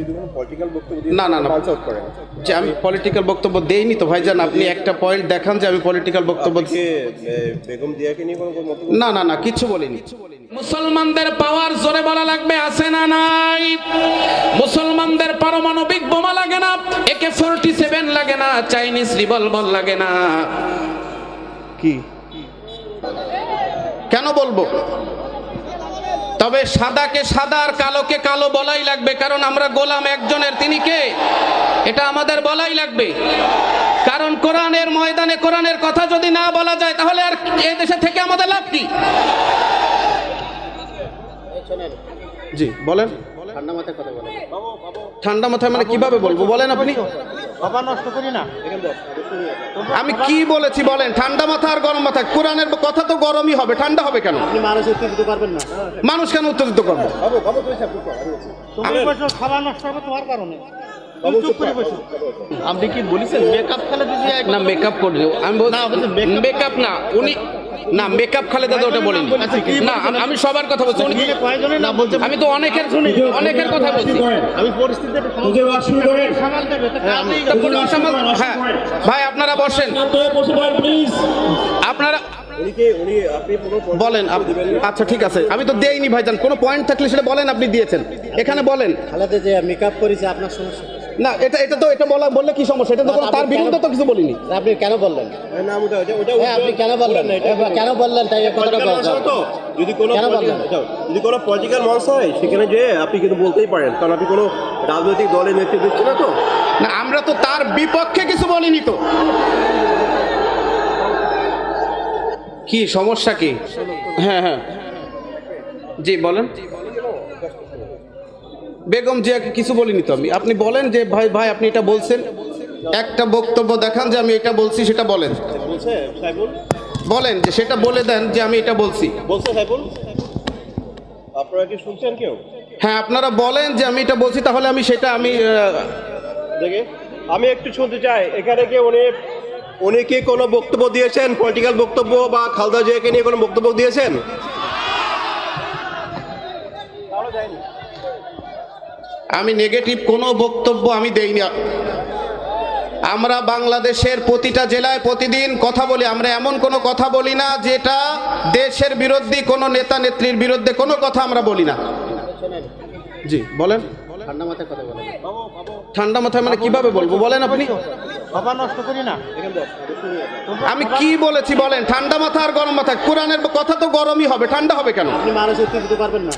যদি কোনো পলিটিক্যাল বক্তব্য না, না, না। করেন যে আমি পলিটিক্যাল বক্তব্য দেইনি তো ভাইজান আপনি একটা পয়েন্ট দেখান যে আমি পলিটিক্যাল বক্তব্য বেগম নিয়ে কোনো না না না কিচ্ছু বলিনি। মুসলমানদের পাওয়ার জোরে বলা লাগবে আছে না নাই? মুসলমানদের পারমাণবিক বোমা লাগে না একে ফোরটি সেভেন লাগে না চাইনিজ রিভলভার লাগে না। কি? কেন বলব? তবে সাদাকে সাদা আর কালোকে কালো বলাই লাগবে কারণ আমরা গোলাম একজনের। তিনি কে? এটা আমাদের বলাই লাগবে। কারণ কোরআনের ময়দানে কোরআনের কথা যদি না বলা যায় তাহলে আর এ দেশে থেকে আমাদের লাভ কি? জি বলেন। ঠান্ডা মাথায় মানে কীভাবে বলব? বলেন আপনি। আমি কি বলেছি বলেন? ঠান্ডা মাথা আর গরম মাথা। কোরআনের কথা তো গরমই হবে। ঠান্ডা হবে কেন? মানুষ উত্তেজিত পারবেন না। মানুষ কেন উত্তেজিত করব? নষ্ট হবে তোমার কারণে। আপনি কি বলেছেন? মেকআপ খালে না মেকআপ করে আমি মেকআপ না উনি না মেকআপ খালেদা তো ওটা বলিনি। না আমি- সবার কথা বলছি। আমি তো অনেকের অনেকের কথা বলছি। হ্যাঁ ভাই আপনারা বসেন। আপনারা বলেন? আচ্ছা ঠিক আছে। আমি তো দেইনি ভাইজান। কোনো পয়েন্ট থাকলে সেটা বলেন আপনি দিয়েছেন। এখানে বলেন। খালাতে যে মেকআপ করেছে আপনার সমস্যা না এটা এটা তো এটা বলা বললে কি সমস্যা? এটা তো কোনো- তার বিরুদ্ধে তো কিছু বলিনি। আপনি কেন বললেন? না ওটা ওটা ওটা হ্যাঁ আপনি কেন বললেন? কেন বললেন? তাই কথাটা যদি কোনো কেন বললেন? যদি কোনো পলিটিক্যাল মঞ্চ হয় সেখানে যে আপনি কিন্তু বলতেই পারেন কারণ আপনি কোনো রাজনৈতিক দলের নেতৃত্ব দিচ্ছেন না তো। না আমরা তো তার বিপক্ষে কিছু বলিনি তো। কি সমস্যা কি? হ্যাঁ হ্যাঁ। জি বলেন। বেগম জিয়াকে কিছু বলিনি তো আমি। আপনি বলেন যে ভাই ভাই আপনি এটা বলছেন। একটা বক্তব্য দেখান যে আমি এটা বলছি সেটা বলেন। বলেন যে সেটা বলে দেন যে আমি এটা বলছি। আপনারা কি শুনছেন কেউ? হ্যাঁ আপনারা বলেন যে আমি এটা বলছি তাহলে আমি সেটা আমি দেখে। আমি একটু শুনতে চাই। এখানে কি উনি উনি কি কোনো বক্তব্য দিয়েছেন? পলিটিক্যাল বক্তব্য বা খালদা জিয়াকে নিয়ে কোনো বক্তব্য দিয়েছেন? আমি নেগেটিভ কোনো বক্তব্য আমি দেই না আমরা বাংলাদেশের প্রতিটা জেলায় প্রতিদিন কথা বলি আমরা এমন কোনো কথা বলি না যেটা দেশের বিরোধী কোনো নেতা নেত্রীর বিরুদ্ধে কোনো কথা আমরা বলি না। জি বলেন। ঠান্ডা মাথায় কথা বলেন। ঠান্ডা মাথায় মানে কীভাবে বলব? বলেন আপনি। খাবার নষ্ট করি না। আমি কি বলেছি বলেন? ঠান্ডা মাথা আর গরম মাথা। কোরআনের কথা তো গরমই হবে। ঠান্ডা হবে কেন? আপনি মানুষ উত্তেজিত পারবেন না।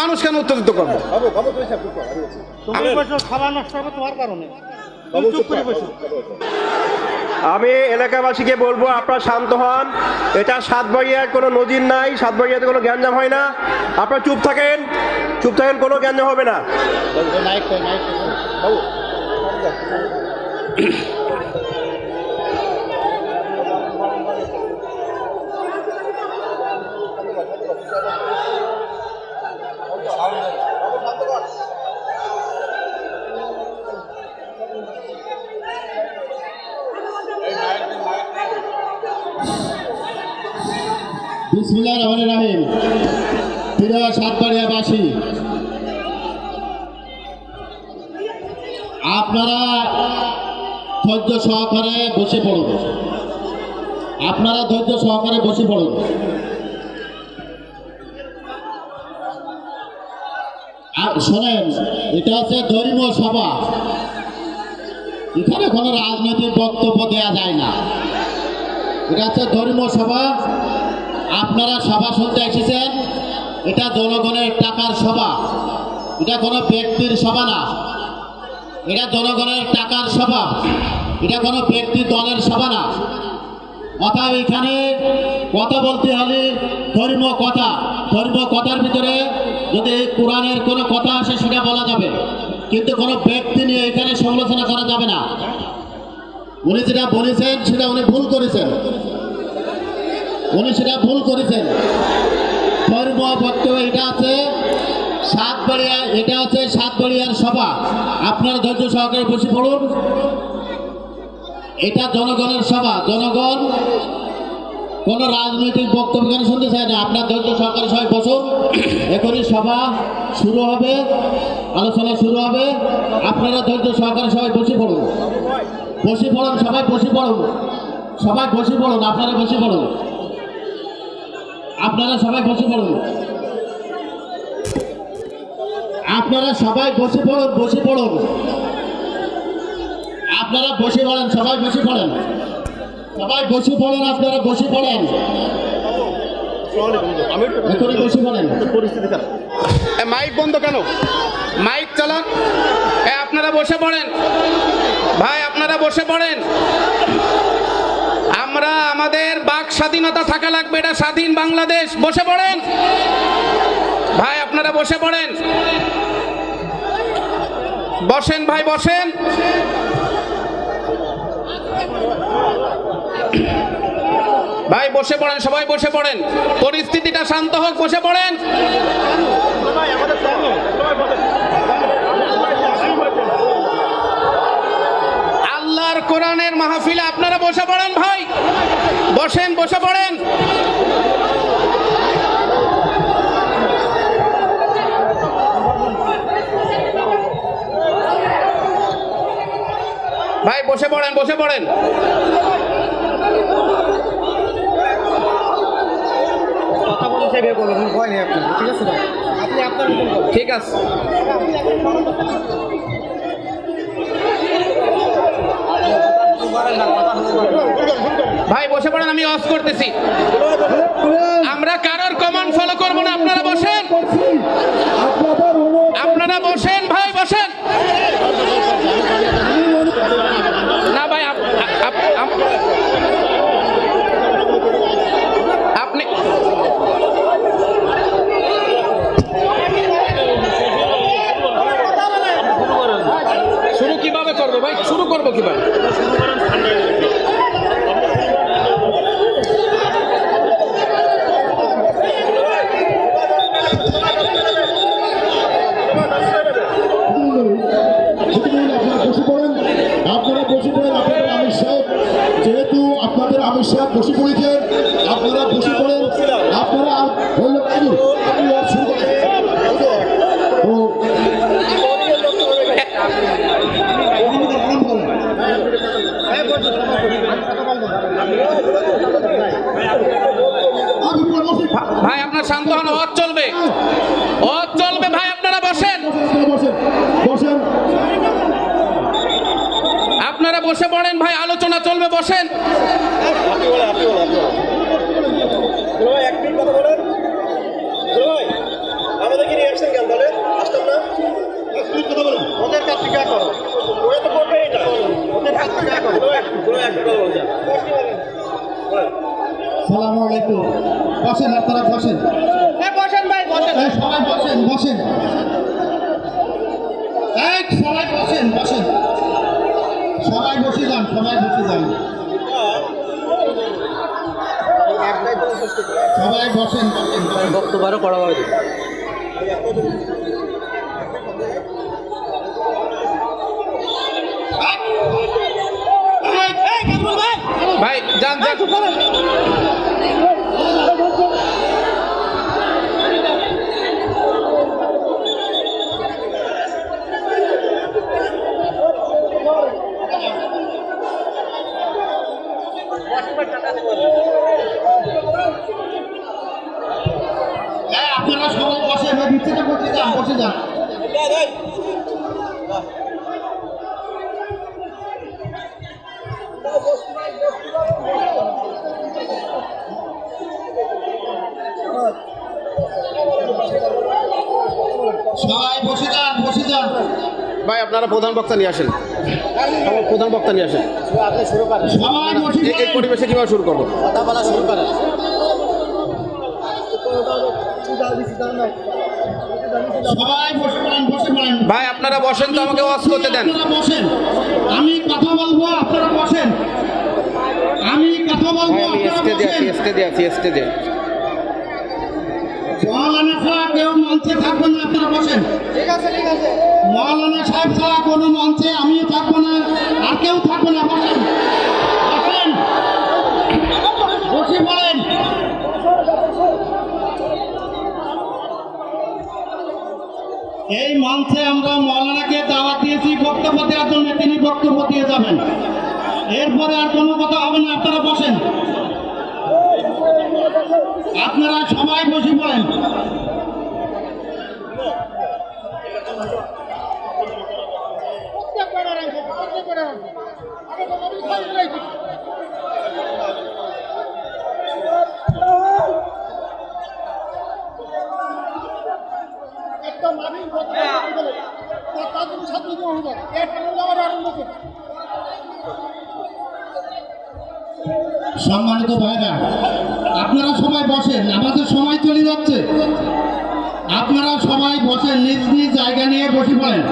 মানুষ কেন উত্তেজিত করব? বাবু বাবু তুমি চাপ করো, আমি আছি। তুমি বসো খাবার নষ্ট হবে তোমার কারণে। তুমি চুপ করে বসো। আমি এলাকাবাসীকে বলব আপনারা শান্ত হন। এটা সাতবাড়িয়ার কোনো নজির নাই সাতবাড়িয়াতে কোনো গ্যাঞ্জাম হয় না। আপনারা চুপ থাকেন। চুপ থাকেন কোনো গ্যাঞ্জাম হবে না। প্রিয় সাতবাড়িয়াবাসী, আপনারা ধৈর্য সহকারে বসে পড়ুন। আপনারা ধৈর্য সহকারে বসে আর শোনেন, এটা হচ্ছে ধর্মীয় সভা। এখানে কোনো রাজনৈতিক বক্তব্য দেওয়া যায় না। এটা হচ্ছে ধর্মীয় সভা। আপনারা সভা শুনতে এসেছেন। এটা জনগণের টাকার সভা। এটা কোনো ব্যক্তির সভা না। এটা জনগণের টাকার সভা। এটা কোনো ব্যক্তি দলের সভা না। অতএব এখানে কথা বলতে হলে ধর্ম কথা। ধর্ম কথার ভিতরে যদি কোরআনের কোনো কথা আসে সেটা বলা যাবে। কিন্তু কোনো ব্যক্তি নিয়ে এখানে সমালোচনা করা যাবে না। উনি যেটা বলেছেন সেটা উনি ভুল করেছেন। উনি সেটা ভুল করেছেন। ধর্ম বক্তব্য এটা আছে, সাতবাড়িয়া, এটা হচ্ছে সাতবাড়িয়ার সভা। আপনারা ধৈর্য সহকারে বসে পড়ুন। এটা জনগণের সভা। জনগণ, কোন রাজনৈতিক বক্তব্য কেন শুনতে চাই না? আপনার ধৈর্য সহকারে সবাই বসুন। এখনই সভা শুরু হবে, আলোচনা শুরু হবে। আপনারা ধৈর্য সহকারে সবাই বসে পড়ুন। বসে পড়ুন, সবাই বসে পড়ুন। সবাই বসে পড়ুন, আপনারা বসে পড়ুন। আপনারা সবাই বসে পড়ুন। আপনারা সবাই বসে পড়ুন বসে পড়ুন। আপনারা বসে পড়েন, সবাই বসে পড়েন। সবাই বসে পড়েন, আপনারা বসে পড়েন। পড়েন। মাইক বন্ধ কেন? মাইক চালান। আপনারা বসে পড়েন। ভাই, আপনারা বসে পড়েন। আমরা আমাদের বাক স্বাধীনতা থাকা লাগবে, এটা স্বাধীন বাংলাদেশ। বসে পড়েন। ভাই, আপনারা বসে পড়েন। বসেন ভাই বসেন। ভাই, বসে পড়েন, সবাই বসে পড়েন। পরিস্থিতিটা শান্ত হোক, বসে পড়েন। কোরআনের মাহফিলে আপনারা বসে পড়েন ভাই। বসেন বসে পড়েন। ভাই বসে পড়েন বসে পড়েন। ঠিক আছে। ভাই, বসে পড়েন, আমি অফ করতেছি। আমরা কারোর কমান্ড ফলো করব না, আপনারা বসেন। আপনারা বসেন, ভাই, বসেন। না, ভাই, আপ- আপ- আপ- আপনি শুরু কীভাবে করব, ভাই? শুরু করব কীভাবে আপনারা বসে পড়েন আপনারা বসে পড়েন আপনাদের আমির সাহেব যেহেতু আপনাদের আমির সাহেব বসে পড়েছেন আপনারা বসে পড়েন আপনারা ভাই আপনার শান্ত হন অত চলবে। অত চলবে ভাই আপনারা বসেন। আপনারা বসে পড়েন ভাই আলোচনা চলবে বসেন আপনি বলেন আপনি বলেন আপনি বলেন দুলো ভাই এক মিনিট কথা বলেন দুলো ভাই আমাদেরকে নিয়ে আসছেন কেন তাহলে আসতাম না এক মিনিট কথা বলেন করো ওরা তো করবে এটা ওদের করো। এক সালামু আলাইকুম। বসেন আপনারা বসেন। বসেন ভাই বসেন। সবাই বসেন বসেন। এই সবাই বসেন বসেন। সবাই বসে যান সবাই বসে যান। সবাই বসেন বসেন বসেন। বক্তব্য আরও করা হবে ভাই যান যান এই, আপনারা সবাই ওই ভিতরে বসে যান বসে যান। সবাই বসে যান বসে যান। ভাই আপনারা প্রধান বক্তা নিয়ে আসেন। আমার প্রধান বক্তা নিয়ে আসেন। এই পরিবেশে কীভাবে শুরু করব? পড়েন বসে পড়েন। ভাই আপনারা বসেন তো আমাকে ওয়াজ করতে দেন। বসেন। আমি কথা বলব আপনারা বসেন। আমি কথা বলব স্টেজে আছি বসেন। স্টেজে আছি স্টেজে। মহালানা কেউ মঞ্চে না আপনারা ঠিক আছে সাহেব ছাড়া কোনো মঞ্চে আমিও না আর কেউ না বলেন এই মঞ্চে আমরা মৌলানাকে দাওয়া দিয়েছি বক্তব্য দেওয়ার জন্য তিনি বক্তব্য দিয়ে যাবেন। এরপরে আর কোনো কথা হবে না আপনারা বসেন। আপনারা সবাই বসে পড়েন। একটা মানুষ তার জন্য ছাত্র হবে একটা আমার আরম্ভ করছে সম্মানিত ভাইরা আপনারা সবাই বসেন আমাদের সময় চলে যাচ্ছে আপনারা সবাই বসেন, নিজ নিজ জায়গা নিয়ে বসে পড়েন।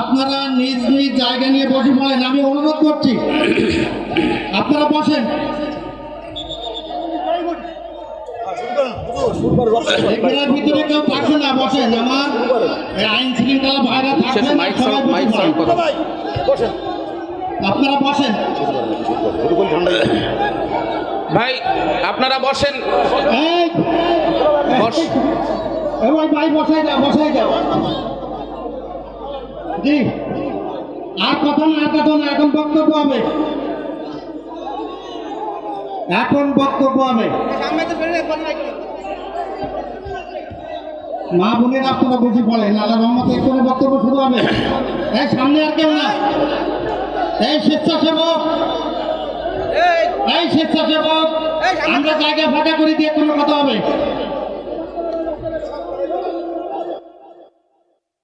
আপনারা নিজ নিজ জায়গা নিয়ে বসে পড়েন, আমি অনুরোধ করছি। আপনারা বসেন। বসেন। আমার আইন শৃঙ্খলা ভাইরা থাকবেন সবাই বসে আপনারা বসেন। ভাই আপনারা বসেন। এবার ভাই বসাই যাও বসাই যাও জি। আর কথা না আর কথা না এখন বক্তব্য হবে। এখন বক্তব্য হবে। মা বোনের আপনারা বুঝি বলেন আল্লাহ রহমতে কোনো বক্তব্য শুরু হবে এই সামনে আর কেউ না। এই স্বেচ্ছাসেবক। এই স্বেচ্ছাসেবক। আমরা জায়গা ফাঁকা করে দিয়ে কোনো কথা হবে?